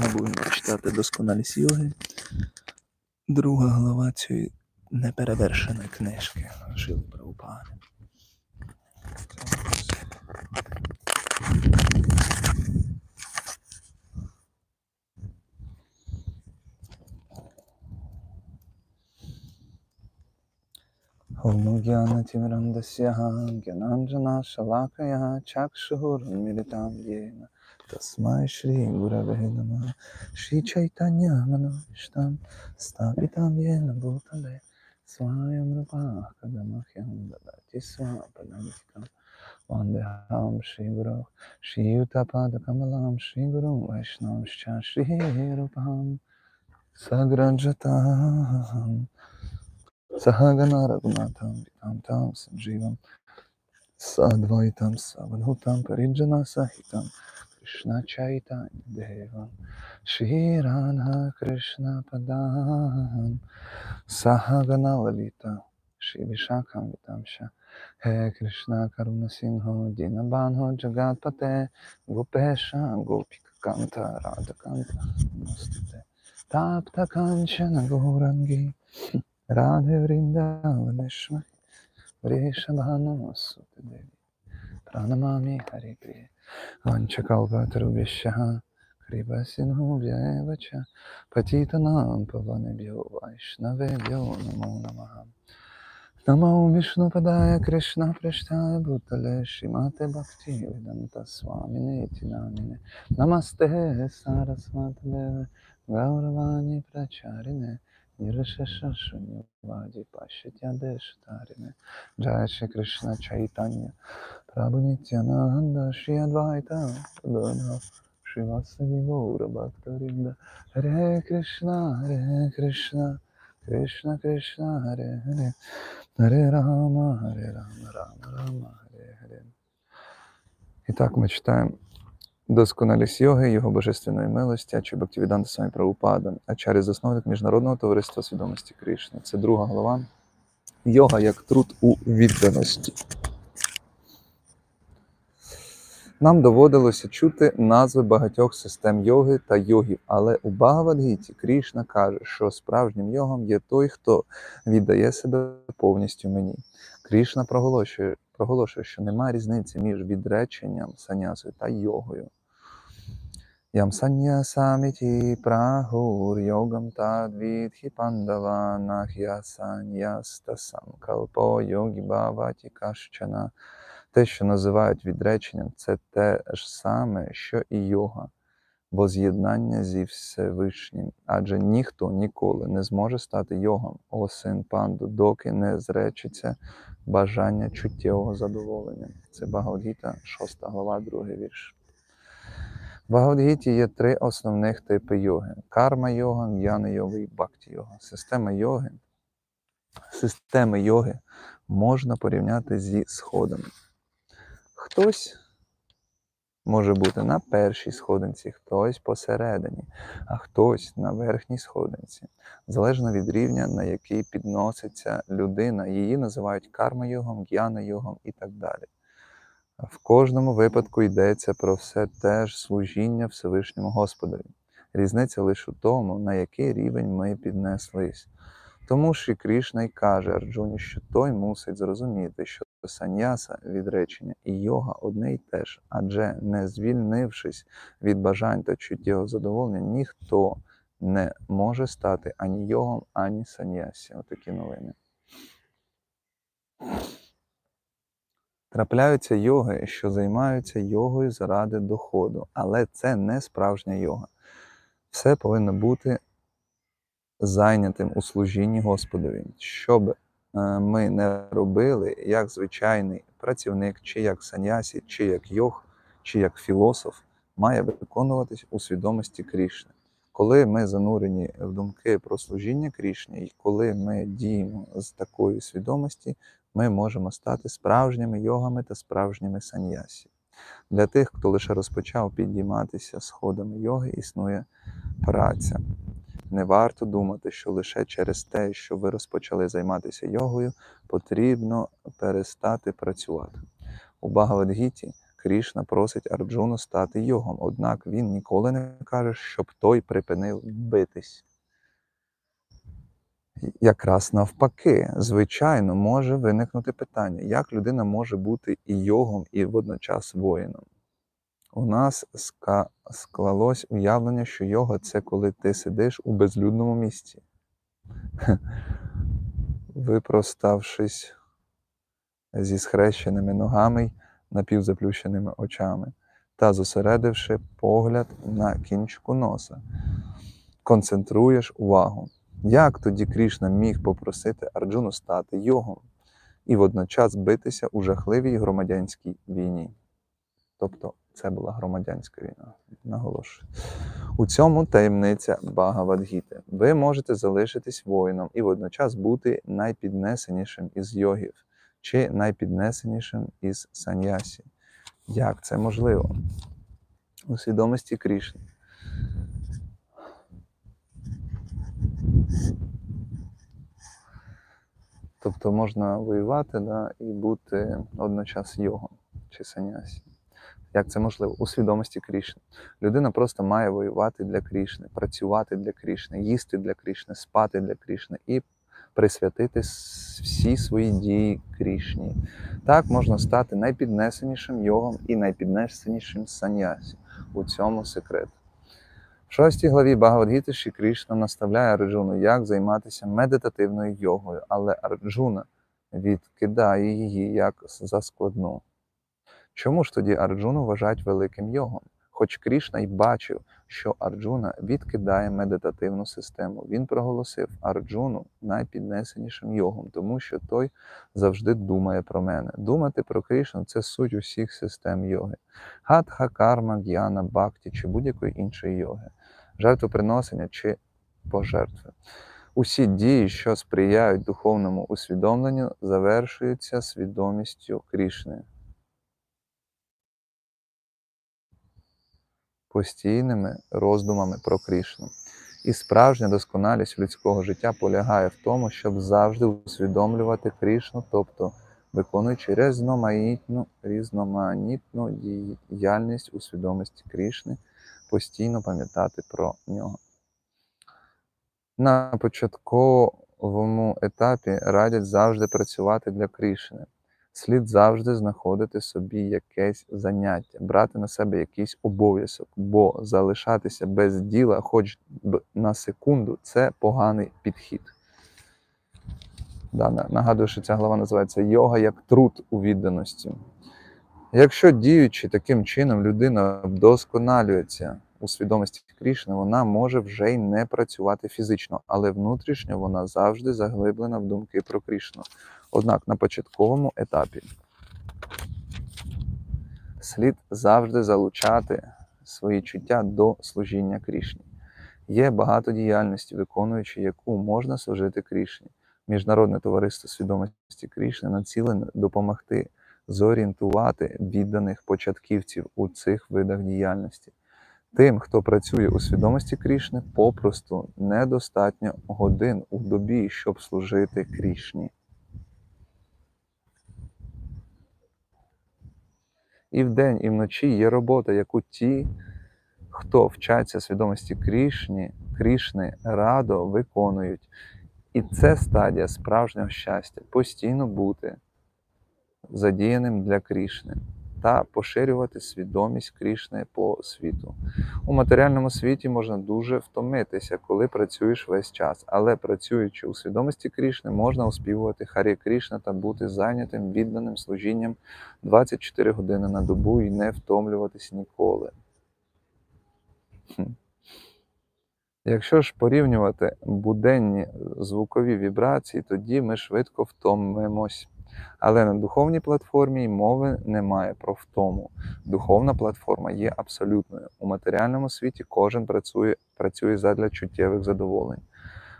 Ми будемо читати досконалі йоги. Друга глава цієї неперевершеної книжки Шили Правопади. Омогянатімрандасяга, Гянанджана Шалакая, Чакшугурмілітам Єна. तस्मै श्रीगुरवे नमः श्रीचैतन्यमनोष्टं स्थापितं येन भूतले स्वयं रूपः कदमह्यं ददाति स्वापदान्तिकं वन्देऽहं श्रीगुरो श्रीयुतपादकमलं श्रीगुरुं वैष्णवश्च श्रीरूपं सग्रजताम् सहगना रघुनाथं वितां तां सञ्जीवं सद्वैतं सवधूतं परिजनसहितं Krishna Chaitanya Devam Shri Radha Krishna Padam Sahagana Lalita Shri Vishakam Vitamsha He Krishna Karuna Sinho Dinabhanho Jagatpate Gopesha Gopika Kanta Radha Kanta Namaste Tapta Kanchana Gorangi Radhe Vrindavaneshwari Vreshabhanamasu Devi Пранамами Харипи. Ванчакалпатрубищаха. Крибасингубьявача. Патитанам паванабьо вайшнавебьо намо намахам. Namo Vishnu Padaya Krishna Prashtaya Bhutale Shimate Bhakti Vedanta Swamine Tinamine Namaste Sarasvati Deve Gauravani Pracharine Нирашашашуни Влади Пащатядеш Тарины Джайши Кришна Чайтанья Прабу Нитянанда Шри Адвайта Дона Шивасади Гаура Бхактаринда. Харе Кришна, Харе Кришна Кришна Кришна Харе Харе Харе Рама, Харе Рама, Рама Рама Харе Харе. Итак, мы читаем Досконалість йоги, його божественної милості, Ачі Бхактивіданта Самі Прабхупада, Ачарі засновник Міжнародного товариства свідомості Кришни. Це друга глава. Йога як труд у відданості. Нам доводилося чути назви багатьох систем йоги та йогів, але у Багавадгіті Крішна каже, що справжнім йогом є той, хто віддає себе повністю мені. Крішна проголошує, проголошує, що немає різниці між відреченням санясою та йогою. Ям саньясаміті прагур йогам тадвідхі пандава нах'я саньяста санкалпо йогі баваті кащана. Те, що називають відреченням, це те ж саме, що і йога, бо з'єднання зі Всевишнім, адже ніхто ніколи не зможе стати йогом, о син панду, доки не зречеться бажання чуттєвого задоволення. Це Багавдгіта, 6 глава, 2 вірш. В Багавдгіті є три основних типи йоги: карма йога, гьяна йога і бхакті йога. Система йоги, системи йоги можна порівняти зі сходами. Хтось може бути на першій сходинці, хтось посередині, а хтось на верхній сходинці. Залежно від рівня, на який підноситься людина, її називають карма-йогом, гьяна-йогом і так далі. В кожному випадку йдеться про все те ж служіння Всевишньому Господові. Різниця лише у тому, на який рівень ми піднеслись. Тому Шрі Крішна й каже Арджуні, що той мусить зрозуміти, що саньяса відречення і йога одне й те ж, адже не звільнившись від бажань та чуттєвого задоволення, ніхто не може стати ані йогом, ані саньясі. Отакі новини. Трапляються йоги, що займаються йогою заради доходу, але це не справжня йога. Все повинно бути зайнятим у служінні Господові, щоб е, ми не робили як звичайний працівник, чи як санясі, чи як йог, чи як філософ, має виконуватись у свідомості Крішни. Коли ми занурені в думки про служіння Крішні, і коли ми діємо з такої свідомості, ми можемо стати справжніми йогами та справжніми саньясі. Для тих, хто лише розпочав підійматися сходами йоги, існує праця. Не варто думати, що лише через те, що ви розпочали займатися йогою, потрібно перестати працювати. У Багавадгіті Крішна просить Арджуну стати йогом, однак він ніколи не каже, щоб той припинив битись. Якраз навпаки, звичайно, може виникнути питання, як людина може бути і йогом, і водночас воїном. У нас склалось уявлення, що йога це коли ти сидиш у безлюдному місці, випроставшись зі схрещеними ногами й напівзаплющеними очами та зосередивши погляд на кінчику носа. Концентруєш увагу. Як тоді Крішна міг попросити Арджуну стати йогом і водночас битися у жахливій громадянській війні? Тобто це була громадянська війна, наголошую. У цьому таємниця Багавадгіти. Ви можете залишитись воїном і водночас бути найпіднесенішим із йогів чи найпіднесенішим із саньясі. Як це можливо? У свідомості Крішни. Тобто можна воювати да, і бути одночас йогом чи санясі. Як це можливо? У свідомості Крішни. Людина просто має воювати для Крішни, працювати для Крішни, їсти для Крішни, спати для Крішни і присвятити всі свої дії Крішні. Так можна стати найпіднесенішим йогом і найпіднесенішим санясі. У цьому секрет. В шостій главі Багавадгіти Шрі Кришна наставляє Арджуну, як займатися медитативною йогою, але Арджуна відкидає її як заскладну. Чому ж тоді Арджуну вважають великим йогом? Хоч Крішна й бачив, що Арджуна відкидає медитативну систему. Він проголосив Арджуну найпіднесенішим йогом, тому що той завжди думає про мене. Думати про Крішну це суть усіх систем йоги. Гатха, карма, г'яна, бхакті чи будь-якої іншої йоги, жертвоприносення чи пожертви. Усі дії, що сприяють духовному усвідомленню, завершуються свідомістю Крішни. Постійними роздумами про Крішну. І справжня досконалість людського життя полягає в тому, щоб завжди усвідомлювати Крішну, тобто виконуючи різноманітну, різноманітну діяльність у свідомості Крішни, постійно пам'ятати про нього. На початковому етапі радять завжди працювати для Крішни. Слід завжди знаходити собі якесь заняття, брати на себе якийсь обов'язок, бо залишатися без діла, хоч б на секунду, це поганий підхід. Да, нагадую, що ця глава називається Йога як труд у відданості. Якщо діючи таким чином, людина вдосконалюється у свідомості Крішни, вона може вже й не працювати фізично, але внутрішньо вона завжди заглиблена в думки про Крішну. Однак на початковому етапі слід завжди залучати свої чуття до служіння Крішні. Є багато діяльності, виконуючи яку можна служити Крішні. Міжнародне товариство свідомості Крішни націлене допомогти зорієнтувати відданих початківців у цих видах діяльності. Тим, хто працює у свідомості Крішни, попросту недостатньо годин у добі, щоб служити Крішні. І вдень, і вночі є робота, яку ті, хто вчаться свідомості Крішні, Крішни радо виконують. І це стадія справжнього щастя постійно бути задіяним для Крішни та поширювати свідомість Крішни по світу. У матеріальному світі можна дуже втомитися, коли працюєш весь час, але працюючи у свідомості Крішни, можна оспівувати Харі Крішна та бути зайнятим відданим служінням 24 години на добу і не втомлюватись ніколи. Якщо ж порівнювати буденні звукові вібрації, тоді ми швидко втомимось. Але на духовній платформі мови немає про втому. Духовна платформа є абсолютною. У матеріальному світі кожен працює, працює задля чуттєвих задоволень.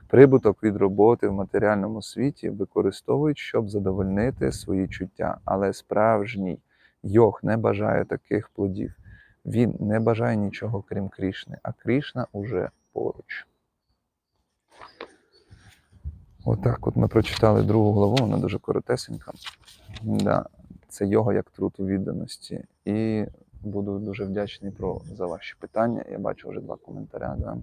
Прибуток від роботи в матеріальному світі використовують, щоб задовольнити свої чуття, але справжній йог не бажає таких плодів. Він не бажає нічого крім Крішни, а Крішна уже поруч. Отак, от ми прочитали другу главу, вона дуже коротесенька. Да. це його як труд у відданості. І буду дуже вдячний про, за ваші питання. Я бачу вже два коментаря. Да?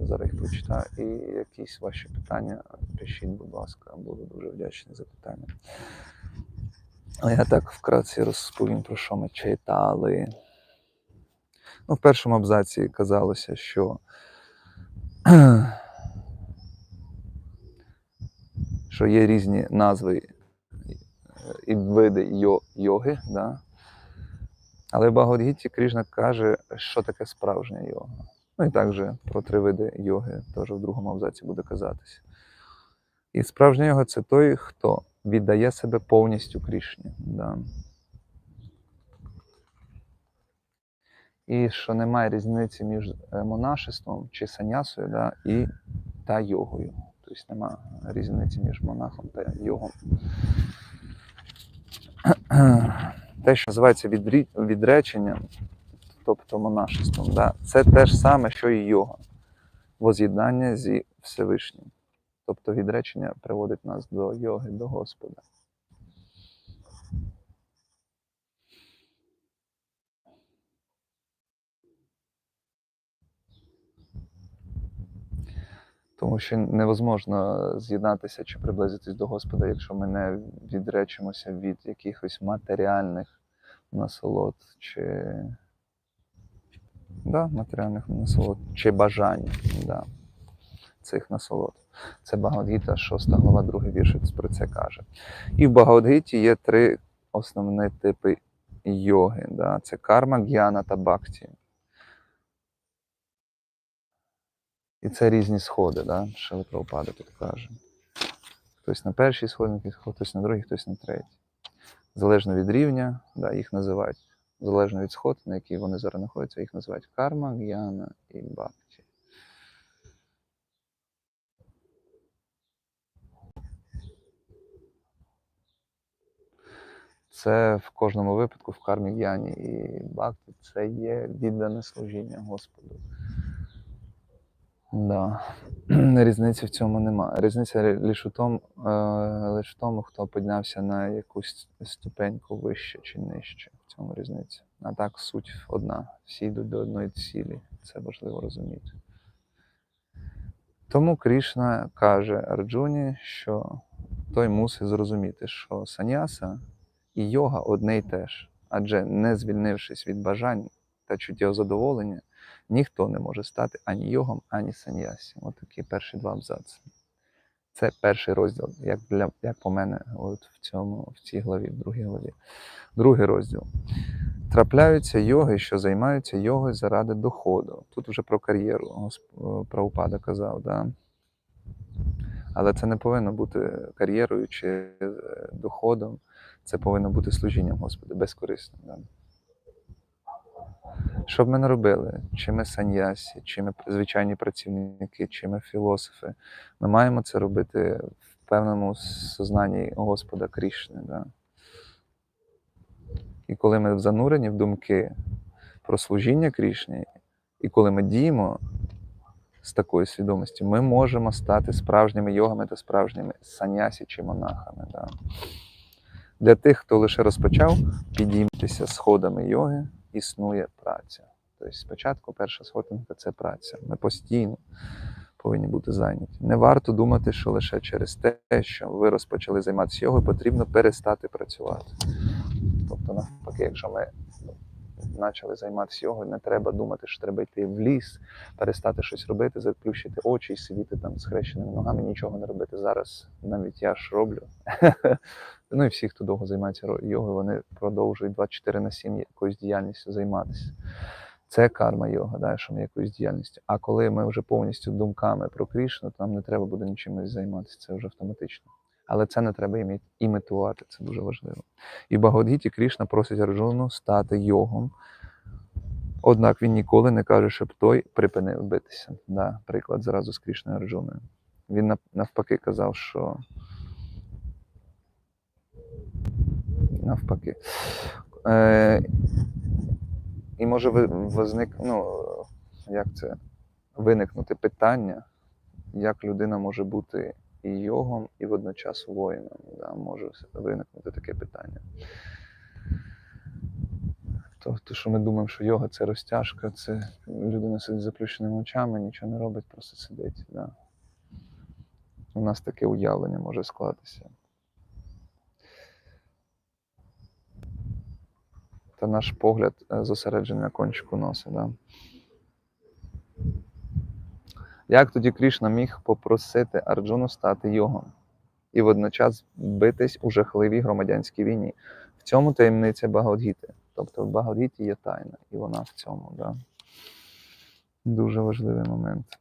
Зараз їх прочитаю. І якісь ваші питання пишіть, будь ласка, буду дуже вдячний за питання. А я так вкратце розповім, про що ми читали. Ну, в першому абзаці казалося, що, що є різні назви і види йо, йоги, да? але в Багодгіті Кришна каже, що таке справжня йога. Ну і також про три види йоги теж в другому абзаці буде казатися. І справжня йога це той, хто віддає себе повністю Крішні. Да. І що немає різниці між е, монашеством чи санясою да, і та йогою. Тобто нема різниці між монахом та йогом. Те, що називається відреченням, тобто монашеством, да, це те ж саме, що і йога, воз'єднання зі Всевишнім. Тобто відречення приводить нас до йоги, до Господа. Тому що невозможно з'єднатися чи приблизитись до Господа, якщо ми не відречимося від якихось матеріальних насолод чи да, матеріальних насолод, чи бажань да, цих насолод. Це Багавадгіта, 6 глава, 2 вірш про це каже. І в Багавадгіті є три основні типи йоги. Да? Це карма, гьяна та бхакті. І це різні сходи, да? що Прабхупада тут каже. Хтось на першій сходинці, хтось на другій, хтось на третій. Залежно від рівня, да, їх називають, залежно від сход, на якій вони зараз знаходяться, їх називають карма, гьяна і бхакті. Це в кожному випадку в кармі гьяні і бхакті це є віддане служіння Господу. Да. Різниці в цьому немає. Різниця лише в тому, лише в тому, хто піднявся на якусь ступеньку вище чи нижче. В цьому різниця. А так суть одна. Всі йдуть до одної цілі. Це важливо розуміти. Тому Крішна каже Арджуні, що той мусить зрозуміти, що саняса і йога одне й те ж. Адже не звільнившись від бажань та чуттєвого задоволення, ніхто не може стати ані йогом, ані саньясі. Ось такі перші два абзаци. Це перший розділ, як для як по мене, от в цьому, в цій главі, в другій главі. Другий розділ. Трапляються йоги, що займаються йогою заради доходу. Тут вже про кар'єру Госп- Прабхупада казав, да? але це не повинно бути кар'єрою чи е, доходом. Це повинно бути служінням Господу, безкорисним. Да? Що б ми не робили, чи ми саньясі, чи ми звичайні працівники, чи ми філософи, ми маємо це робити в певному сознанні Господа Крішни. Да? І коли ми занурені в думки про служіння Крішні, і коли ми діємо з такою свідомістю, ми можемо стати справжніми йогами та справжніми саньясі чи монахами. Да? Для тих, хто лише розпочав підійматися сходами йоги, існує праця. Тобто спочатку перша сходинка це праця. Ми постійно повинні бути зайняті. Не варто думати, що лише через те, що ви розпочали займатися його, потрібно перестати працювати. Тобто, навпаки, якщо ми почали займатися йогою, не треба думати, що треба йти в ліс, перестати щось робити, заплющити очі і сидіти там з хрещеними ногами, нічого не робити. Зараз навіть я ж роблю. Ну і всі, хто довго займається йогою, вони продовжують 24 на 7 якоюсь діяльністю займатися. Це карма йога, да, що ми якоюсь діяльністю. А коли ми вже повністю думками про Крішну, то нам не треба буде нічимось займатися, це вже автоматично. Але це не треба імітувати, це дуже важливо. І в Багавадгіті Крішна просить Арджуну стати йогом. Однак він ніколи не каже, щоб той припинив битися. Да, приклад зразу з Крішною Арджуною. Він навпаки казав, що навпаки. Е, і може возник, ну, як це, виникнути питання, як людина може бути і йогом, і водночас воїном. Да, може виникнути таке питання. Тобто, що ми думаємо, що йога це розтяжка, це людина сидить з заплющеними очами, нічого не робить, просто сидить. Да. У нас таке уявлення може склатися. Та наш погляд е, зосереджений на кончику носа. Да? Як тоді Крішна міг попросити Арджуну стати йогом і водночас битись у жахливій громадянській війні? В цьому таємниця Багавдгіти. Тобто в Багавдгіті є тайна, і вона в цьому. Да? Дуже важливий момент.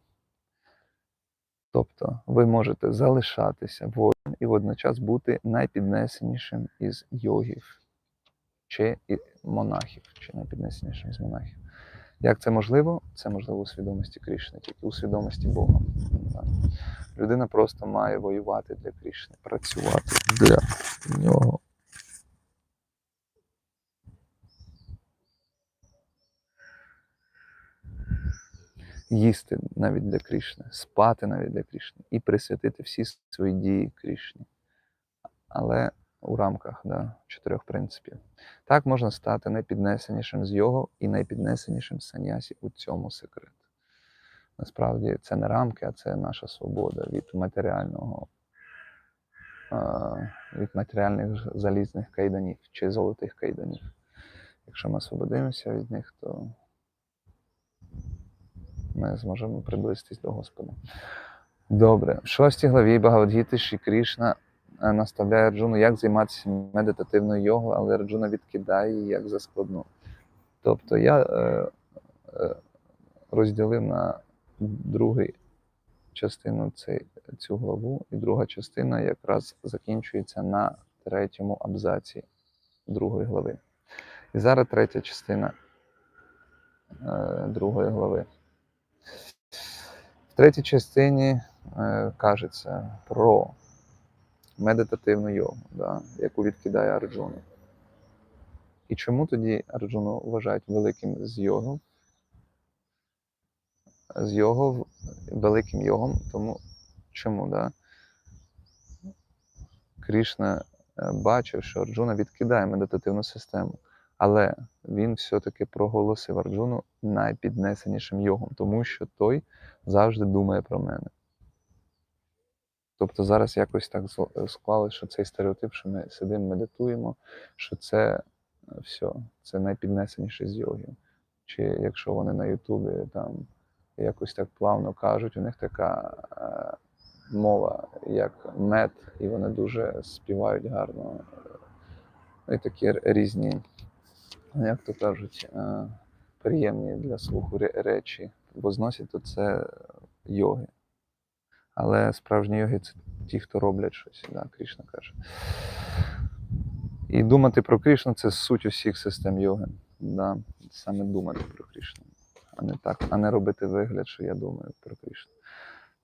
Тобто ви можете залишатися воїном і водночас бути найпіднесенішим із йогів чи монахів, чи найпіднесенішим з монахів. Як це можливо? Це можливо у свідомості Крішни, тільки у свідомості Бога. Людина просто має воювати для Крішни, працювати для нього. Їсти навіть для Крішни, спати навіть для Крішни і присвятити всі свої дії Крішні. Але у рамках да, чотирьох принципів. Так можна стати найпіднесенішим з його і найпіднесенішим санясі у цьому секрет. Насправді це не рамки, а це наша свобода від матеріального, від матеріальних залізних кайданів чи золотих кайданів. Якщо ми освободимося від них, то ми зможемо приблизитись до Господа. Добре, в шостій главі Багавдгіти Ші Крішна наставляє Арджуну, як займатися медитативною йогою, але Арджуна відкидає її як за складну. Тобто я е, е, розділив на другу частину цю главу, і друга частина якраз закінчується на третьому абзаці другої глави. І зараз третя частина е, другої глави. В третій частині е, кажеться про медитативну йогу, да, яку відкидає Арджуна. І чому тоді Арджуну вважають великим з йогом? З його великим йогом, тому чому, да? Крішна е, бачив, що Арджуна відкидає медитативну систему, але він все-таки проголосив Арджуну найпіднесенішим йогом, тому що той завжди думає про мене. Тобто зараз якось так зл- склалося, що цей стереотип, що ми сидимо, медитуємо, що це е, все, це найпіднесеніше з йогів. Чи якщо вони на Ютубі там якось так плавно кажуть, у них така е, мова, як мед, і вони дуже співають гарно. Ну і такі різні, як то кажуть, е, приємні для слуху ре- речі возносять, то це йоги. Але справжні йоги це ті, хто роблять щось, да, Крішна каже. І думати про Крішну це суть усіх систем йоги. Да, саме думати про Крішну, а не так, а не робити вигляд, що я думаю про Крішну.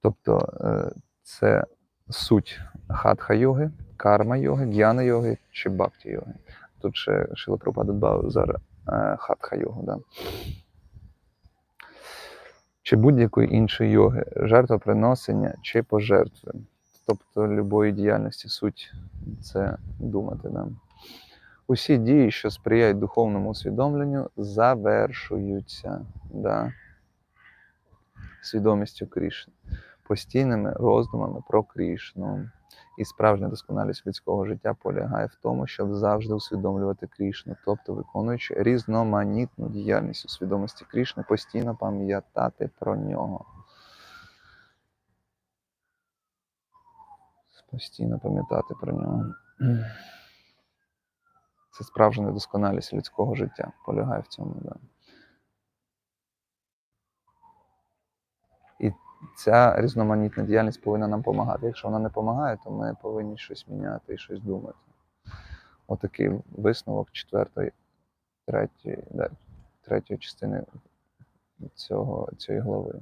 Тобто е, це суть хатха йоги, карма йоги, гьяна йоги чи бхакті йоги. Тут ще Шила Прабхупада додав зараз е, хатха йогу. Да. Чи будь-якої іншої йоги, жертвоприносення чи пожертви. Тобто любої діяльності суть це думати. Да. Усі дії, що сприяють духовному усвідомленню, завершуються да, свідомістю Крішни, постійними роздумами про Крішну. І справжня досконалість людського життя полягає в тому, щоб завжди усвідомлювати Крішну, тобто виконуючи різноманітну діяльність у свідомості Крішни, постійно пам'ятати про нього. Постійно пам'ятати про нього. Це справжня недосконалість людського життя. Полягає в цьому, да. І ця різноманітна діяльність повинна нам допомагати. Якщо вона не допомагає, то ми повинні щось міняти і щось думати. Отакий висновок четвертої, третьої, да, третьої частини цього, цієї глави.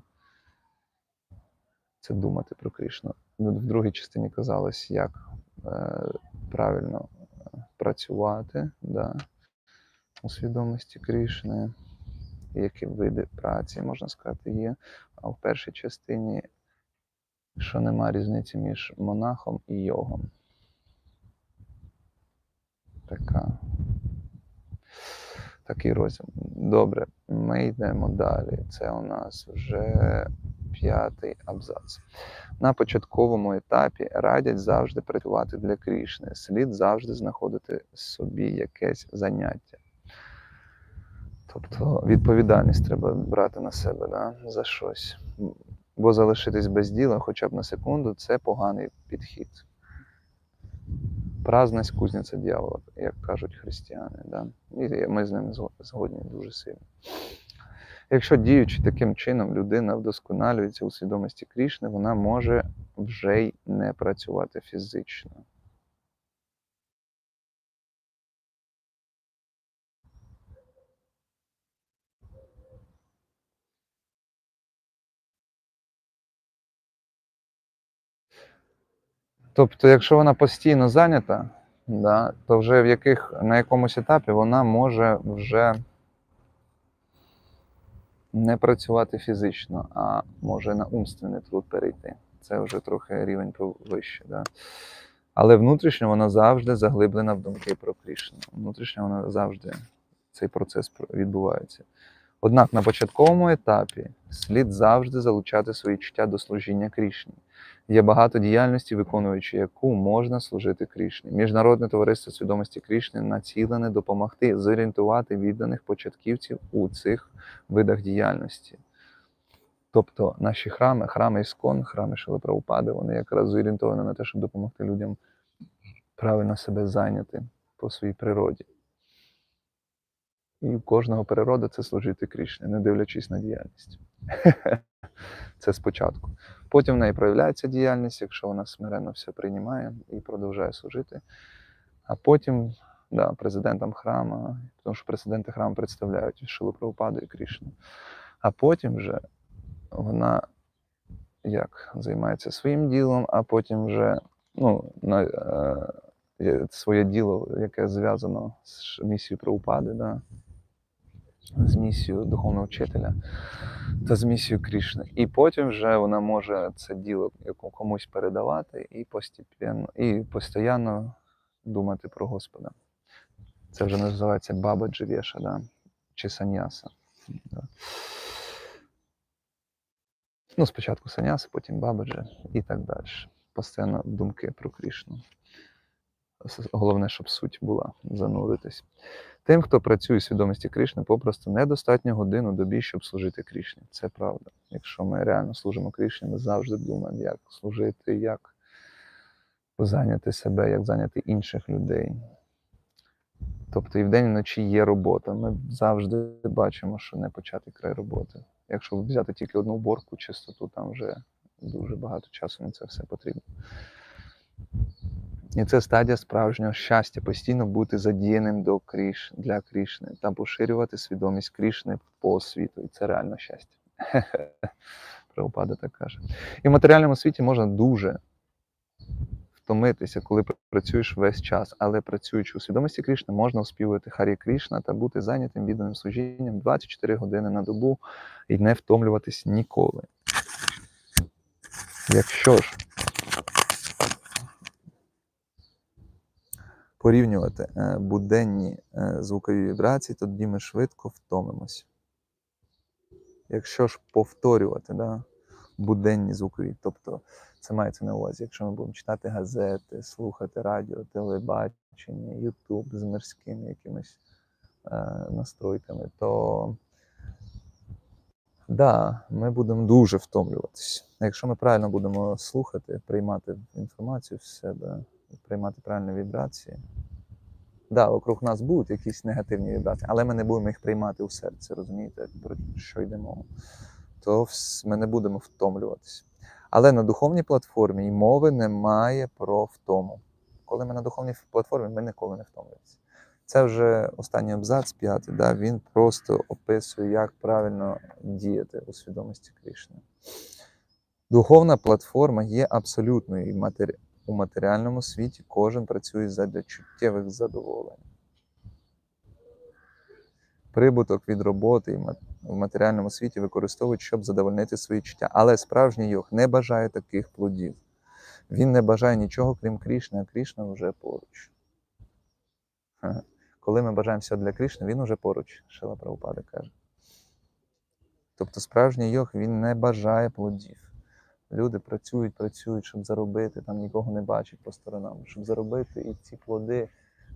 Це думати про Кришну. Ну, В другій частині казалось, як е, правильно е, працювати да, у свідомості Кришни, які види праці, можна сказати, є. А в першій частині що нема різниці між монахом і йогом. Така. Такий розділ. Добре, ми йдемо далі. Це у нас вже п'ятий абзац. На початковому етапі радять завжди працювати для Крішни. Слід завжди знаходити собі якесь заняття. Тобто відповідальність треба брати на себе да, за щось. Бо залишитись без діла хоча б на секунду це поганий підхід. Праздність кузниця дьявола, як кажуть християни. Да? І ми з ними згодні дуже сильно. Якщо діючи таким чином, людина вдосконалюється у свідомості Крішни, вона може вже й не працювати фізично. Тобто, якщо вона постійно зайнята, да, то вже в яких, на якомусь етапі вона може вже не працювати фізично, а може на умственний труд перейти. Це вже трохи рівень вище. Да? Але внутрішньо вона завжди заглиблена в думки про Крішну. Внутрішньо вона завжди цей процес відбувається. Однак на початковому етапі слід завжди залучати свої чуття до служіння Крішні. Є багато діяльності, виконуючи яку можна служити Крішні. Міжнародне товариство свідомості Крішни націлене допомогти зорієнтувати відданих початківців у цих видах діяльності. Тобто наші храми, храми Іскон, храми Шилипраупади, вони якраз зорієнтовані на те, щоб допомогти людям правильно себе зайняти по своїй природі. І у кожного природа це служити Крішні, не дивлячись на діяльність. Це спочатку. Потім в неї проявляється діяльність, якщо вона смиренно все приймає і продовжує служити. А потім, да, президентам храму, тому що президенти храму представляють Шилу Прабхупаду і Крішну. А потім вже вона як займається своїм ділом, а потім вже ну, на, е, своє діло, яке зв'язано з місією Прабхупади, да, з місією духовного вчителя та з місією Крішни. І потім вже вона може це діло комусь передавати і постепенно, і постійно думати про Господа. Це вже називається Баба Дживєша, да? чи саньяса. Да. Ну, спочатку саньяса, потім бабаджа і так далі. Постійно думки про Крішну. Головне, щоб суть була зануритись. Тим, хто працює у свідомості Крішни, попросту недостатньо годин у добі, щоб служити Крішні. Це правда. Якщо ми реально служимо Крішні, ми завжди думаємо, як служити, як зайняти себе, як зайняти інших людей. Тобто і вдень, і вночі є робота. Ми завжди бачимо, що не початий край роботи. Якщо взяти тільки одну уборку, чистоту, там вже дуже багато часу на це все потрібно. І це стадія справжнього щастя, постійно бути задіяним до Кріш, для Крішни та поширювати свідомість Крішни по світу. І це реально щастя. Прабхупада так каже. І в матеріальному світі можна дуже втомитися, коли працюєш весь час, але працюючи у свідомості Крішни, можна оспівувати Харі Крішна та бути зайнятим відданим служінням 24 години на добу і не втомлюватись ніколи. Якщо ж порівнювати е, буденні е, звукові вібрації, тоді ми швидко втомимося. Якщо ж повторювати да, буденні звукові, тобто це мається на увазі, якщо ми будемо читати газети, слухати радіо, телебачення, Ютуб з мирськими якимись е, настройками, то да, ми будемо дуже втомлюватися. Якщо ми правильно будемо слухати, приймати інформацію в себе, приймати правильні вібрації, да, вокруг нас будуть якісь негативні вібрації, але ми не будемо їх приймати у серце, розумієте, про що йде мова. То ми не будемо втомлюватися. Але на духовній платформі й мови немає про втому. Коли ми на духовній платформі, ми ніколи не втомлюємося. Це вже останній абзац, п'ятий, да, він просто описує, як правильно діяти у свідомості Крішни. Духовна платформа є абсолютною і. У матеріальному світі кожен працює задля чуттєвих задоволень. Прибуток від роботи в матеріальному світі використовують, щоб задовольнити свої чуття. Але справжній йог не бажає таких плодів. Він не бажає нічого, крім Крішни, а Крішна вже поруч. Коли ми бажаємо все для Крішни, він уже поруч, Шила Прабхупада каже. Тобто справжній йог він не бажає плодів. Люди працюють, працюють, щоб заробити, там нікого не бачать по сторонам, щоб заробити і ці плоди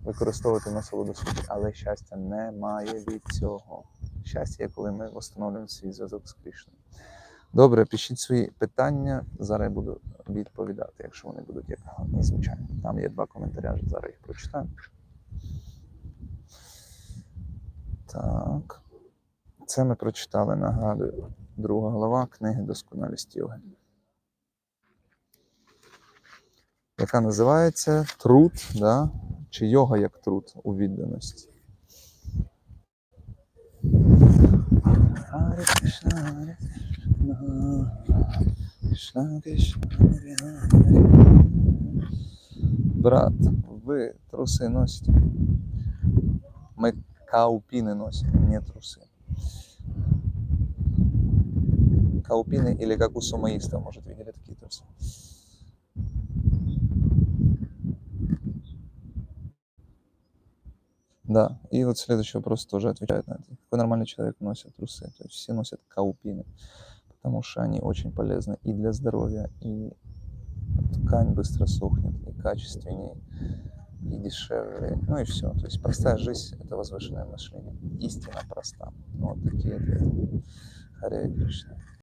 використовувати на насолоду собі. Але щастя немає від цього. Щастя є, коли ми встановлюємо свій зв'язок з Крішною. Добре, пишіть свої питання. Зараз я буду відповідати, якщо вони будуть як гарні, звичайно. Там є два коментаря, зараз їх прочитаю. Так. Це ми прочитали, нагадую, друга глава книги Досконалість йоги. Яка називається Труд, да? чи йога як труд у відданості. Харе Кришна, Харе Кришна, Кришна Кришна, Харе Харе. Брат, ви труси носите? Ми каупины носим, не трусы. Каупины или как у сумоистов, может, видели Да, и вот следующий вопрос тоже отвечает на это. Какой нормальный человек носит трусы? То есть все носят каупины, потому что они очень полезны и для здоровья, и ткань быстро сохнет, и качественнее, и дешевле, ну и все. То есть простая жизнь – это возвышенное мышление. Истина проста. Ну, вот такие ответы. Харе Кришна.